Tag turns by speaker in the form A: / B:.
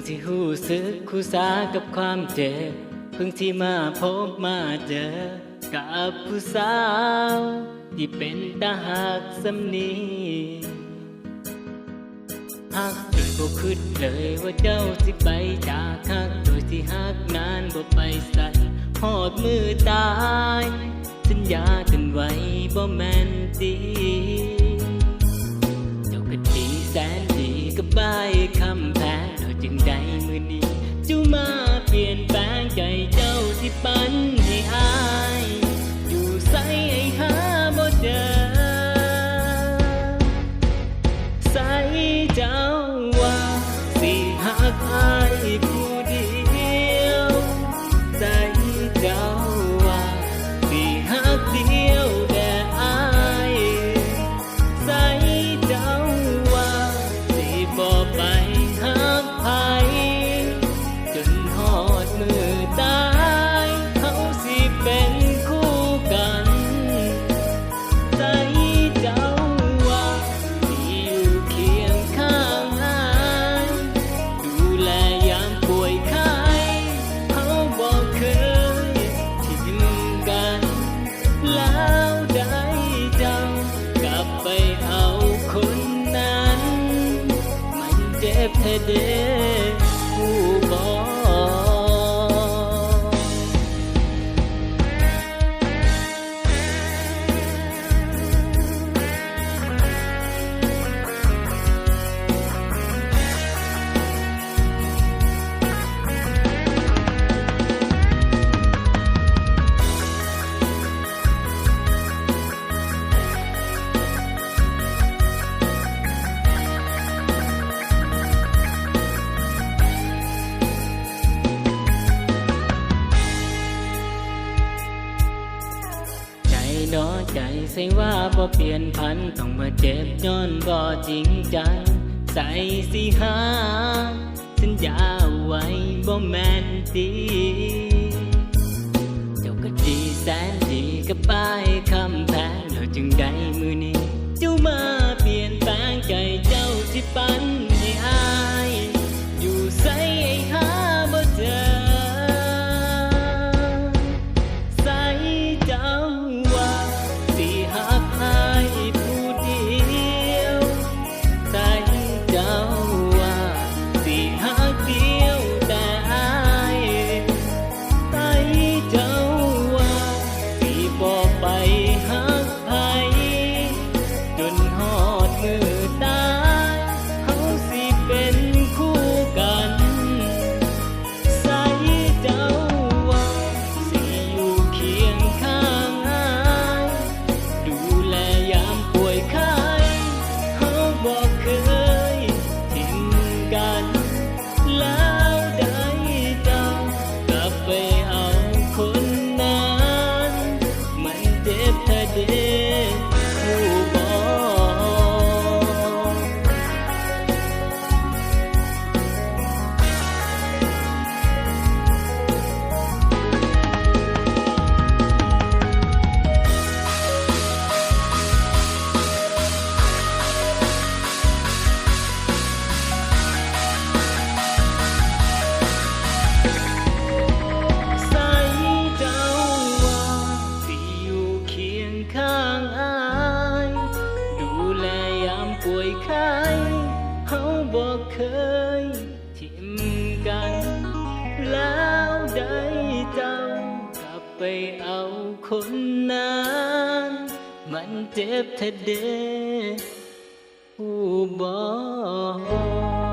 A: งที่หูสึกคู่สากับความเจ็บเพิ่งที่มาพบมาเจอ กับผู้สาว ที่เป็นตาหักสำนีหักโดยบ่คิดเลยว่าเจ้าสิไปจากหักโดยที่หักนานบ่ไปใส่หอดมือตาย สัญญากันไว้บ่แม่นดีเจ้าก็ดีแส ใจเจ้าที่ปัน hep ดอใจใส่ว่าบ่เปลี่ยนพันต้องมาเจ็บย้อนบ่จริงใจใส่สิหาสัญญาไว้บ่แม่นดี เจ้าก็ดีแสนดีกับไป ไปเอาคนนั้นมันเจ็บแท้เด้อผู้บอก